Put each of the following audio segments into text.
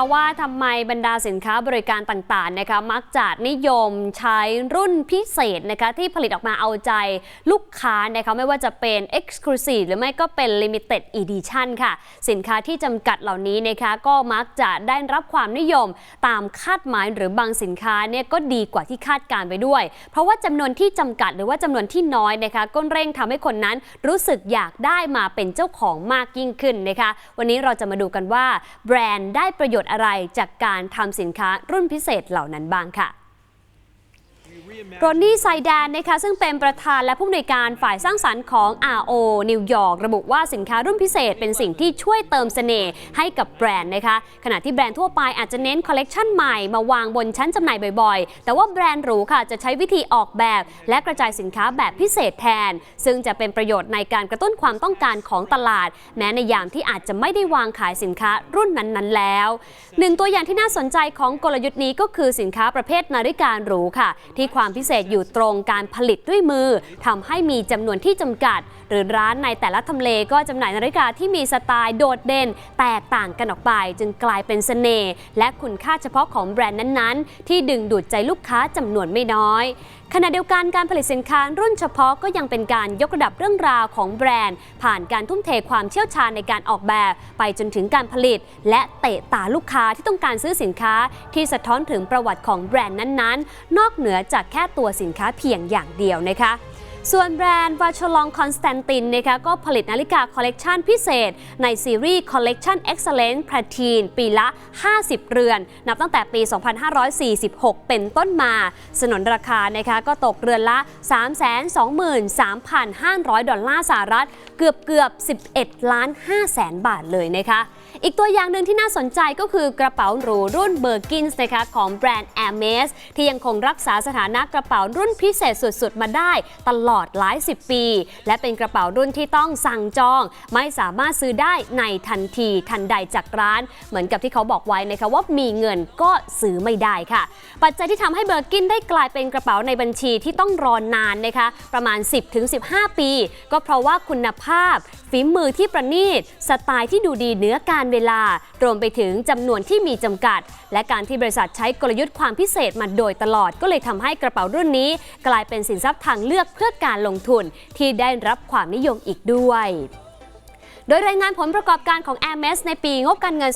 คะว่าทำไมบรรดาสินค้าบริการต่างๆนะคะมักจะนิยมใช้รุ่นพิเศษนะคะที่ผลิตออกมาเอาใจลูกค้านะคะไม่ว่าจะเป็น Exclusive หรือไม่ก็เป็น Limited Edition ค่ะ สินค้าที่จำกัดเหล่านี้นะคะก็มักจะได้รับความนิยมตามคาดหมายหรือบางสินค้าเนี่ยก็ดีกว่าที่คาดการไปด้วย เพราะว่าจำนวนที่จำกัดหรือว่าจำนวนที่น้อยนะคะก็เร่งทำให้คนนั้นรู้สึกอยากได้มาเป็นเจ้าของมากยิ่งขึ้นนะคะวันนี้เราจะมาดูกันว่าแบรนด์ได้ประโยชน์อะไรจากการทำสินค้ารุ่นพิเศษเหล่านั้นบ้างค่ะ โรนนี่ไซแดนนะคะซึ่งเป็นประธานและผู้อำนวยการฝ่ายสร้างสรรค์ของ RO นิวยอร์กระบุว่าสินค้ารุ่นพิเศษเป็นสิ่งที่ช่วยเติมเสน่ห์ให้กับแบรนด์นะคะขณะที่แบรนด์ทั่วไปอาจจะเน้นคอลเลกชันใหม่มาวางบนชั้นจำหน่ายบ่อยๆ แต่ว่าแบรนด์หรูค่ะจะใช้วิธีออกแบบ และกระจายสินค้าแบบพิเศษแทน ซึ่งจะเป็นประโยชน์ในการกระตุ้นความต้องการของตลาด แม้ในยามที่อาจจะไม่ได้วางขายสินค้ารุ่นนั้นๆ แล้วหนึ่งตัวอย่างที่น่าสนใจของกลยุทธ์นี้ก็คือสินค้าประเภทนาฬิกาหรูค่ะที่ความพิเศษอยู่ตรงการผลิตด้วยมือทำให้มีจำนวนที่จำกัด หรือร้านในแต่ละทำเลก็จำหน่ายนาฬิกาที่มีสไตล์โดดเด่น แตกต่างกันออกไป จึงกลายเป็นเสน่ห์และคุณค่าเฉพาะของแบรนด์นั้นๆ ที่ดึงดูดใจลูกค้าจำนวนไม่น้อยขณะเดียวกันการผลิตสินค้ารุ่นเฉพาะก็ยังเป็นการยกระดับเรื่องราวของแบรนด์ ผ่านการทุ่มเทความเชี่ยวชาญในการออกแบบ ไปจนถึงการผลิต และเตะตาลูกค้าที่ต้องการซื้อสินค้า ที่สะท้อนถึงประวัติของแบรนด์นั้นๆ นอกเหนือจากแค่ตัวสินค้าเพียงอย่างเดียวนะคะ ส่วนแบรนด์ v a c h o l o n Constantin นะคะก็ผลิตนาฬิกาคอลเลกชันพิเศษ ในซีรีส์ Collection Excellence p l a t i n ปีละ 50 เรือน นับตั้งแต่ปี 2546 เป็นต้นมา สนนราคานะคะก็ตกเรือนละ 323,500 ดอลลาร์สหรัฐ เกือบเกือบ 11 ล้าน5แสนบาทเลยนะคะ อีกตัวอย่างหนึ่งที่น่าสนใจก็คือกระเป๋าหรูรุ่นเบอร์กินส์นะคะของแบรนด์ Hermes ที่ยังคงรักษาสถานะกระเป๋ารุ่นพิเศษสุดๆ มาได้ตลอดหลายสิบปี และเป็นกระเป๋ารุ่นที่ต้องสั่งจอง ไม่สามารถซื้อได้ในทันทีทันใดจากร้าน เหมือนกับที่เขาบอกไว้นะคะว่ามีเงินก็ซื้อไม่ได้ค่ะ ปัจจัยที่ทำให้เบอร์กินได้กลายเป็นกระเป๋าในบัญชีที่ต้องรอนานนะคะประมาณ 10-15 ปี ก็เพราะว่าคุณภาพฝีมือที่ประณีตสไตล์ที่ดูดีเนื้อการเวลา รวมไปถึงจำนวนที่มีจำกัด และการที่บริษัทใช้กลยุทธ์ความพิเศษมาโดยตลอดก็เลยทำให้กระเป๋ารุ่นนี้ กลายเป็นสินทรัพย์ทางเลือกเพื่อการลงทุนที่ได้รับความนิยมอีกด้วย โดยรายงานผลประกอบการของ Hermes ในปีงบการเงิน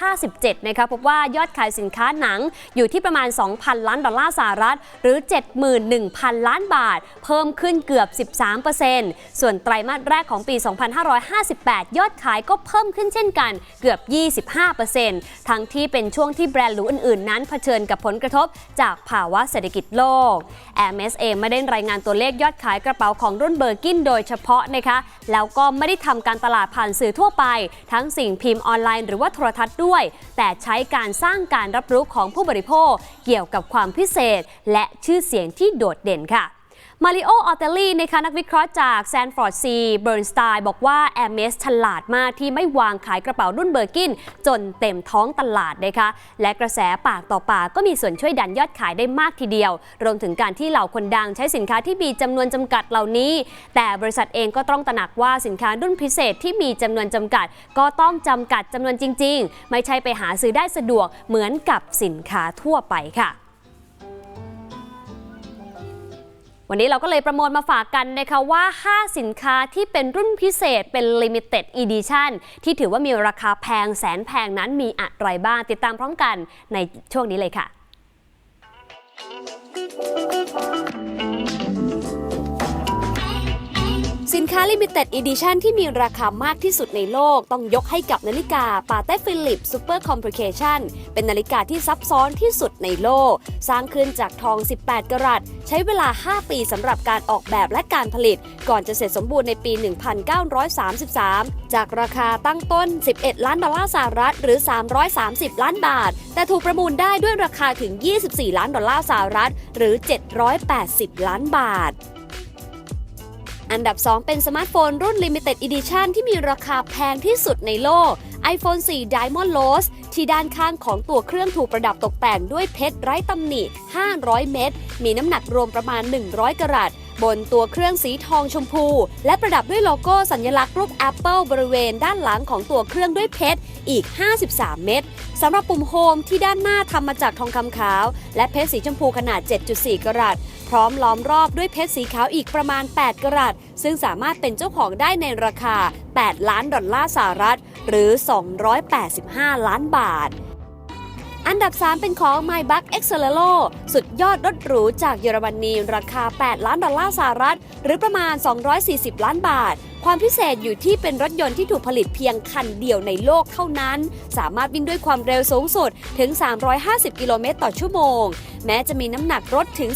2557 นะคะพบว่ายอดขายสินค้าหนังอยู่ที่ประมาณ 2,000 ล้านดอลลาร์สหรัฐ หรือ 71,000 ล้านบาท เพิ่มขึ้นเกือบ 13%ส่วนไตรมาสแรกของปี 2558 ยอดขายก็เพิ่มขึ้นเช่นกันเกือบ 25%ทั้งที่เป็นช่วงที่แบรนด์หรูอื่นๆ นั้นเผชิญกับผลกระทบจากภาวะเศรษฐกิจโลก Hermes เองไม่ได้รายงานตัวเลขยอดขายกระเป๋าของรุ่นเบอร์กินโดยเฉพาะนะคะแล้วก็ไม่ได้ทำการตลาดผ่านสื่อทั่วไป ทั้งสิ่งพิมพ์ออนไลน์หรือว่าโทรทัศน์ด้วย แต่ใช้การสร้างการรับรู้ของผู้บริโภค เกี่ยวกับความพิเศษ และชื่อเสียงที่โดดเด่นค่ะ มาริโอออเตลลี่นะคะนักวิเคราะห์จากแซนฟอร์ดซีเบิร์นสไตน์บอกว่าแอร์เมสฉลาดมากที่ไม่วางขายกระเป๋ารุ่นเบอร์กิน จนเต็มท้องตลาดนะคะและกระแสปากต่อปากก็มีส่วนช่วยดันยอดขายได้มากทีเดียว รวมถึงการที่เหล่าคนดังใช้สินค้าที่มีจำนวนจำกัดเหล่านี้ แต่บริษัทเองก็ต้องตระหนักว่าสินค้ารุ่นพิเศษที่มีจำนวนจำกัด ก็ต้องจำกัดจำนวนจริง ๆ ไม่ใช่ไปหาซื้อได้สะดวกเหมือนกับสินค้าทั่วไปค่ะ วันนี้เราก็เลยประมวลมาฝากกันนะคะว่า 5 สินค้าที่เป็นรุ่นพิเศษเป็น Limited Edition ที่ถือว่ามีราคาแพงแสนแพงนั้นมีอะไรบ้าง ติดตามพร้อมกันในช่วงนี้เลยค่ะ สินค้า Limited Edition ที่มีราคามากที่สุดในโลก ต้องยกให้กับนาฬิกาปาเต้ฟิลิป Super Complication เป็นนาฬิกาที่ซับซ้อนที่สุดในโลก สร้างขึ้นจากทอง 18 กรัต ใช้เวลา 5 ปีสำหรับการออกแบบและการผลิต ก่อนจะเสร็จสมบูรณ์ในปี 1933 จากราคาตั้งต้น 11 ล้านดอลลาร์สหรัฐหรือ 330 ล้านบาท แต่ถูกประมูลได้ด้วยราคาถึง 24 ล้านดอลลาร์สหรัฐหรือ 780 ล้านบาท อันดับ 2 เป็นสมาร์ทโฟนรุ่น Limited Edition ที่มีราคาแพงที่สุดในโลก iPhone 4 Diamond Rose ที่ด้านข้างของตัวเครื่องถูกประดับตกแต่งด้วยเพชรไร้ตำหนิ 500 เม็ด มีน้ำหนักรวมประมาณ 100 กรัตบนตัวเครื่องสีทองชมพู และประดับด้วยโลโก้สัญลักษณ์รูป Apple บริเวณด้านหลังของตัวเครื่องด้วยเพชรอีก 53 เม็ดสำหรับปุ่มโฮมที่ด้านหน้าทำมาจากทองคำขาว และเพชรสีชมพูขนาด 7.4 กรัต ร้อมล้อมรอบด้วยเพชรสีขาวอีกประมาณ 8 กรัต ซึ่งสามารถเป็นเจ้าของได้ในราคา 8 ล้านดอลลาร์สหรัฐ หรือ 285 ล้านบาทอันดับ 3 เป็นของ m y b u c k x c e l e r o สุดยอดรถหรูจากเยอรมนีราคา 8 ล้านดอลลาร์สหรัฐ หรือประมาณ 240 ล้านบาท ความพิเศษอยู่ที่เป็นรถยนต์ที่ถูกผลิตเพียงคันเดียวในโลกเท่านั้น สามารถวิ่งด้วยความเร็วสูงสุดถึง 350 กิโลเมตรต่อชั่วโมง แม้จะมีน้ำหนักรถถึง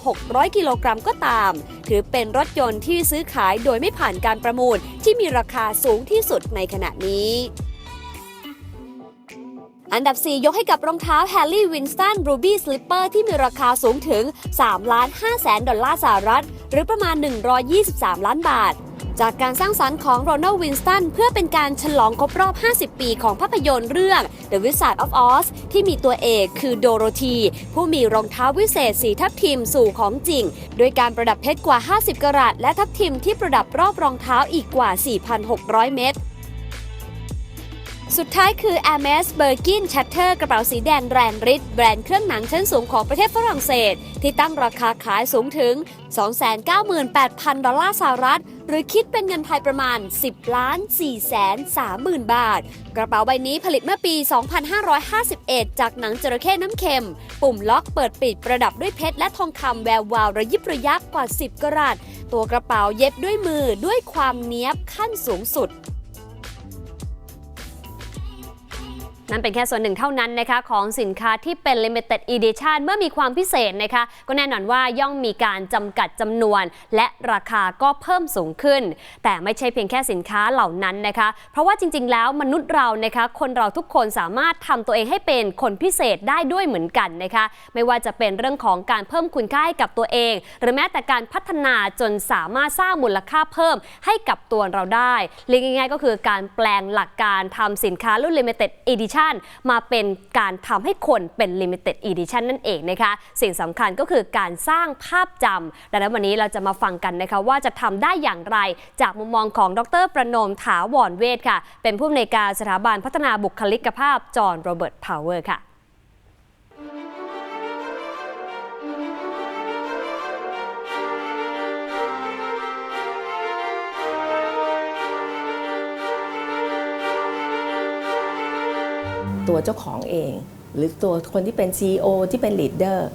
2,600 กิโลกรัมก็ตาม ถือเป็นรถยนต์ที่ซื้อขายโดยไม่ผ่านการประมูล ที่มีราคาสูงที่สุดในขณะนี้อันดับ 4 ยกให้กับรองเท้า Harley Winston Ruby Slipper ที่มีราคาสูงถึง 3 ล้าน5แสนดอลลาร์สหรัฐ หรือประมาณ 123 ล้านบาท จากการสร้างสรรค์ของโรนัลด์วินสตันเพื่อเป็นการฉลองครบรอบ 50 ปีของภาพยนตร์เรื่อง The Wizard of Oz ที่มีตัวเอกคือโดโรธีผู้มีรองเท้าวิเศษสีทับทิมสู่ของจริง โดยการประดับเพชรกว่า 50 กรัตและทับทิมที่ประดับรอบรองเท้าอีกกว่า 4,600 เม็ด สุดท้ายคือ Hermes Birkin Chatter กระเป๋าสีแดงแรงฤทธิ์แบรนด์เครื่องหนังชั้นสูงของประเทศฝรั่งเศส ที่ตั้งราคาขายสูงถึง 298,000 ดอลลาร์สหรัฐ หรือคิดเป็นเงินไทยประมาณ 10ล้าน4แสน30,000 บาท กระเป๋าใบนี้ผลิตเมื่อปี 2551 จากหนังจระเข้น้ำเค็ม ปุ่มล็อกเปิดปิดประดับด้วยเพชรและทองคำแวววาวระยิบระยับกว่า 10 กรัตตัวกระเป๋าเย็บด้วยมือด้วยความเนี้ยบขั้นสูงสุด นั่นเป็นแค่ส่วนหนึ่งเท่านั้นนะคะของสินค้าที่เป็น limited edition เมื่อมีความพิเศษนะคะก็แน่นอนว่าย่อมมีการจำกัดจำนวน และราคาก็เพิ่มสูงขึ้น แต่ไม่ใช่เพียงแค่สินค้าเหล่านั้นนะคะ เพราะว่าจริง ๆ แล้วมนุษย์เรานะคะคนเราทุกคนสามารถทำตัวเองให้เป็นคนพิเศษได้ด้วยเหมือนกันนะคะ ไม่ว่าจะเป็นเรื่องของการเพิ่มคุณค่าให้กับตัวเอง หรือแม้แต่การพัฒนาจนสามารถสร้างมูลค่าเพิ่มให้กับตัวเราได้เรียกง่ายๆ ก็คือการแปลงหลักการทำสินค้ารุ่น limited edition มาเป็นการทำให้คนเป็น limited edition นั่นเองนะคะสิ่งสำคัญก็คือการสร้างภาพจำดังนั้นวันนี้เราจะมาฟังกันนะคะว่าจะทำได้อย่างไร จากมุมมองของดร ประนมถาวรเวทค่ะ เป็นผู้อำนวยการสถาบันพัฒนาบุคลิกภาพจอห์นโรเบิร์ตพาวเวอร์ค่ะ ตัวเจ้าของเอง หรือตัวคนที่เป็น CEO ที่เป็นลีดเดอร์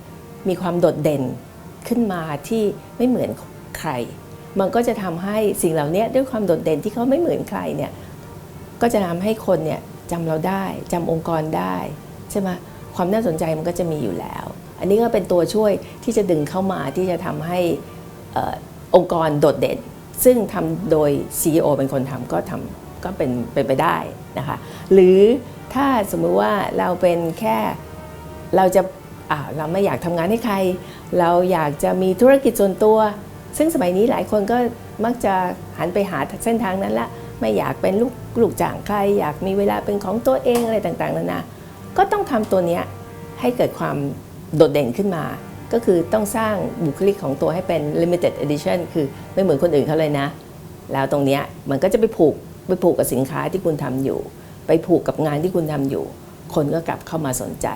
มีความโดดเด่นขึ้นมาที่ไม่เหมือนใคร มันก็จะทำให้สิ่งเหล่านี้ด้วยความโดดเด่นที่เขาไม่เหมือนใครเนี่ยก็จะทำให้คนเนี่ยจำเราได้จำองค์กรได้ใช่ไหมความน่าสนใจมันก็จะมีอยู่แล้ว อันนี้ก็เป็นตัวช่วยที่จะดึงเข้ามาที่จะทำให้ออองค์กรโดดเด่น ซึ่งทำโดย CEO เป็นคนทำก็ทำก็เป็นเป็นไปได้นะคะ หรือ ถ้าสมมุติว่าเราเป็นแค่เราจะเราไม่อยากทำงานให้ใคร เราอยากจะมีธุรกิจส่วนตัว ซึ่งสมัยนี้หลายคนก็มักจะหันไปหาเส้นทางนั้นละ ไม่อยากเป็นลูกลูกจ้างใคร อยากมีเวลาเป็นของตัวเองอะไรต่างๆนานา ก็ต้องทำตัวนี้ให้เกิดความโดดเด่นขึ้นมา ก็คือต้องสร้างบุคลิกของตัวให้เป็น limited edition คือไม่เหมือนคนอื่นเขาเลยนะ แล้วตรงนี้มันก็จะไปผูกไปผูกกับสินค้าที่คุณทำอยู่ ไปผูกกับงานที่คุณทำอยู่ คนก็กลับเข้ามาสนใจ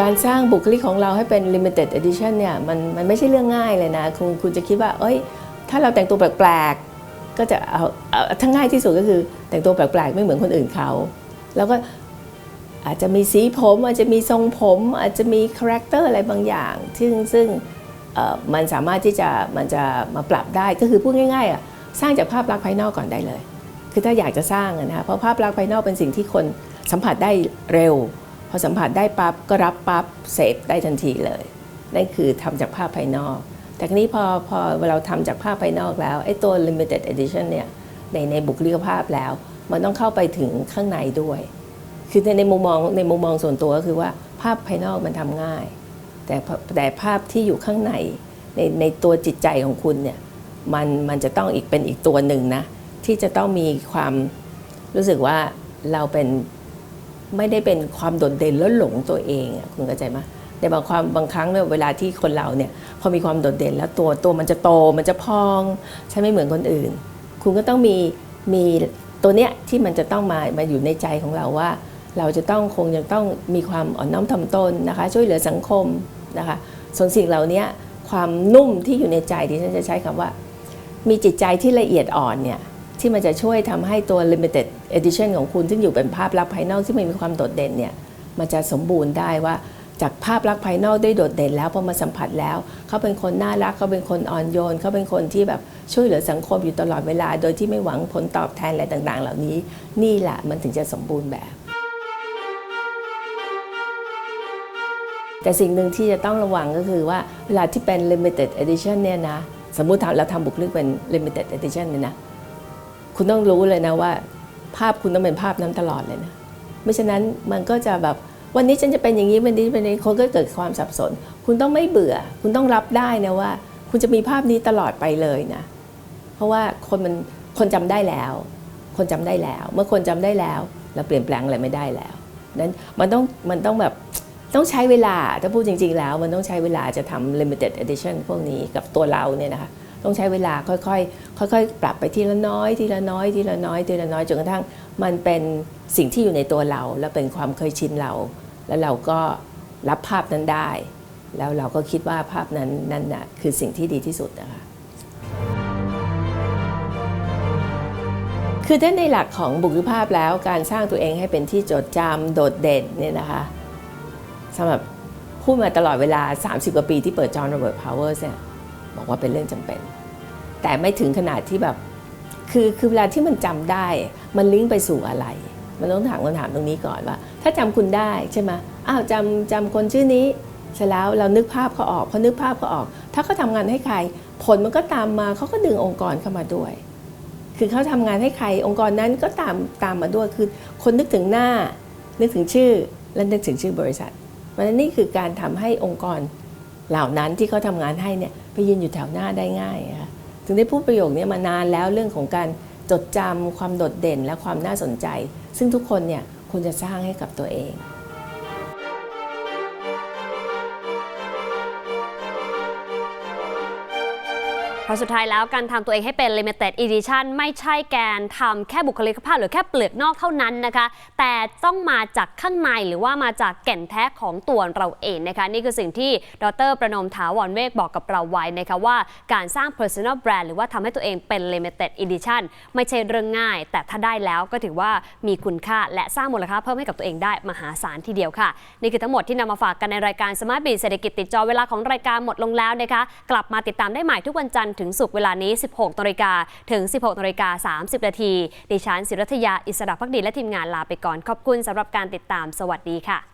การสร้างบุคลิกของเราให้เป็น limited edition เนี่ยมันมันไม่ใช่เรื่องง่ายเลยนะ คุณคุณจะคิดว่า เอ้ย ถ้าเราแต่งตัวแปลกๆ ก็จะเอาเอาทั้งง่ายที่สุดก็คือ แต่งตัวแปลกๆ ไม่เหมือนคนอื่นเขา แล้วก็อาจจะมีสีผมอาจจะมีทรงผม อาจจะมีคาแรคเตอร์อะไรบางอย่าง ซึ่งซึ่งมันสามารถที่จะมันจะมาปรับได้ก็คือพูดง่ายๆอะ สร้างจากภาพลักษณ์ภายนอกก่อนได้เลย คือถ้าอยากจะสร้างอะนะเพราะภาพลักษณ์ภายนอกเป็นสิ่งที่คนสัมผัสได้เร็ว พอสัมผัสได้ปั๊บก็รับปั๊บเสพได้ทันทีเลยนั่นคือทำจากภาพภายนอก แต่ทีนี้พอพอเราทำจากภาพภายนอกแล้วไอ้ตัว limited edition เนี่ยในในบุคลิกภาพแล้ว มันต้องเข้าไปถึงข้างในด้วย คือในในมุมมองในมุมมองส่วนตัวก็คือว่าภาพภายนอกมันทำง่าย แต่แต่ภาพที่อยู่ข้างในในในตัวจิตใจของคุณเนี่ย มันมันจะต้องอีกเป็นอีกตัวหนึ่งนะ ที่จะต้องมีความรู้สึกว่าเราเป็นไม่ได้เป็นความโดดเด่นแล้วหลงตัวเองคุณเข้าใจไหมในบางความบางครั้งเนี่ยเวลาที่คนเราเนี่ยพอมีความโดดเด่นแล้วตัวตัวมันจะโตมันจะพองใช่ไม่เหมือนคนอื่น คุณก็ต้องมีมีตัวเนี้ยที่มันจะต้องมามาอยู่ในใจของเราว่า เราจะต้องคงยังต้องมีความอ่อนน้อมถ่อมตนนะคะ ช่วยเหลือสังคมนะคะส่วนสิ่งเหล่านี้ความนุ่มที่อยู่ในใจที่ฉันจะใช้คำว่า มีจิตใจที่ละเอียดอ่อนเนี่ยที่มันจะช่วยทำให้ตัว limited edition ของคุณ ซึ่งอยู่เป็นภาพลักษณ์ภายนอกที่มันมีความโดดเด่นเนี่ยมันจะสมบูรณ์ได้ว่าจากภาพลักษณ์ภายนอกได้โดดเด่นแล้วพอมาสัมผัสแล้ว เขาเป็นคนน่ารักเขาเป็นคนอ่อนโยน เขาเป็นคนที่แบบช่วยเหลือสังคมอยู่ตลอดเวลา โดยที่ไม่หวังผลตอบแทนอะไรต่าง ๆ เหล่านี้ นี่แหละมันถึงจะสมบูรณ์แบบ แต่สิ่งหนึ่งที่จะต้องระวังก็คือว่าเวลาที่เป็น limited edition เนี่ยนะ สมมุติเราทำบุคลิกเป็น limited edition เนี่ยนะ คุณต้องรู้เลยนะว่า ภาพคุณต้องเป็นภาพนั้นตลอดเลยนะ ไม่ฉะนั้นมันก็จะแบบวันนี้ฉันจะเป็นอย่างนี้วันนี้เป็นนี้คนก็เกิดความสับสน คุณต้องไม่เบื่อ คุณต้องรับได้นะว่า คุณจะมีภาพนี้ตลอดไปเลยนะ เพราะว่าคนมันคนจำได้แล้ว คนจำได้แล้ว เมื่อคนจำได้แล้ว เราเปลี่ยนแปลงอะไรไม่ได้แล้วนั้นมันต้องมันต้องแบบ ต้องใช้เวลา ถ้าพูดจริง ๆ แล้วมันต้องใช้เวลาจะทำ limited edition พวกนี้กับตัวเราเนี่ยนะคะต้องใช้เวลาค่อยๆ ค่อยๆ ปรับไปทีละน้อย ทีละน้อย ทีละน้อย ทีละน้อย จนกระทั่งมันเป็นสิ่งที่อยู่ในตัวเรา และเป็นความเคยชินเรา แล้วเราก็รับภาพนั้นได้ แล้วเราก็คิดว่าภาพนั้นนั่นน่ะคือสิ่งที่ดีที่สุดนะคะ คือถ้าในหลักของบุคลิกภาพแล้วการสร้างตัวเองให้เป็นที่จดจำโดดเด่นเนี่ยนะคะ สำหรับพูดมาตลอดเวลา 30 กว่าปีที่เปิดจอห์นโรเบิร์ตพาวเวอร์เนี่ยบอกว่าเป็นเรื่องจำเป็น แต่ไม่ถึงขนาดที่แบบคือคือเวลาที่มันจำได้ มันลิงก์ไปสู่อะไร มันต้องถามคำถามตรงนี้ก่อนว่า ถ้าจำคุณได้ใช่ไหมอ้าวจำจำคนชื่อนี้เสร็จแล้วเรานึกภาพเขาออกพอนึกภาพเขาออก ถ้าเขาทำงานให้ใคร ผลมันก็ตามมาเขาก็ดึงองค์กรเข้ามาด้วย คือเขาทำงานให้ใคร องค์กรนั้นก็ตามตามมาด้วยคือ คนนึกถึงหน้า นึกถึงชื่อและนึกถึงชื่อบริษัท เพราะฉะนั้นนี่คือการทำให้องค์กรเหล่านั้นที่เขาทำงานให้เนี่ยไปยืนอยู่แถวหน้าได้ง่ายค่ะถึงได้พูดประโยคนี้มานานแล้วเรื่องของการจดจำความโดดเด่นและความน่าสนใจ ซึ่งทุกคนเนี่ยควรจะสร้างให้กับตัวเอง เพราะสุดท้ายแล้วการทำตัวเองให้เป็น limited edition ไม่ใช่แการทำแค่บุคลิกภาพหรือแค่เปลือกนอกเท่านั้นนะคะ แต่ต้องมาจากข้างในหรือว่ามาจากแก่นแท้ของตัวเราเองนะคะ นี่คือสิ่งที่ดรประนมถาวรเวกบอกกับเราไว้นะคะว่าการสร้าง personal brand หรือว่าทำให้ตัวเองเป็น limited edition ไม่ใช่เรื่องง่าย แต่ถ้าได้แล้วก็ถือว่ามีคุณค่าและสร้างมูลค่าเพิ่มให้กับตัวเองได้มหาศาลทีเดียวค่ะ นี่คือทั้งหมดที่นำมาฝากกันในรายการ Smart b e เศรษฐกิจติดจอเวลาของรายการหมดลงแล้วนะคะ กลับมาติดตามได้ใหม่ทุกวันจันทร์ถึงศุกร์เวลานี้ 16นาฬิกาถึง 16นาฬิกา30นาทีดิฉันศิรัทยา อิสระพักดีและทีมงานลาไปก่อน ขอบคุณสำหรับการติดตาม สวัสดีค่ะ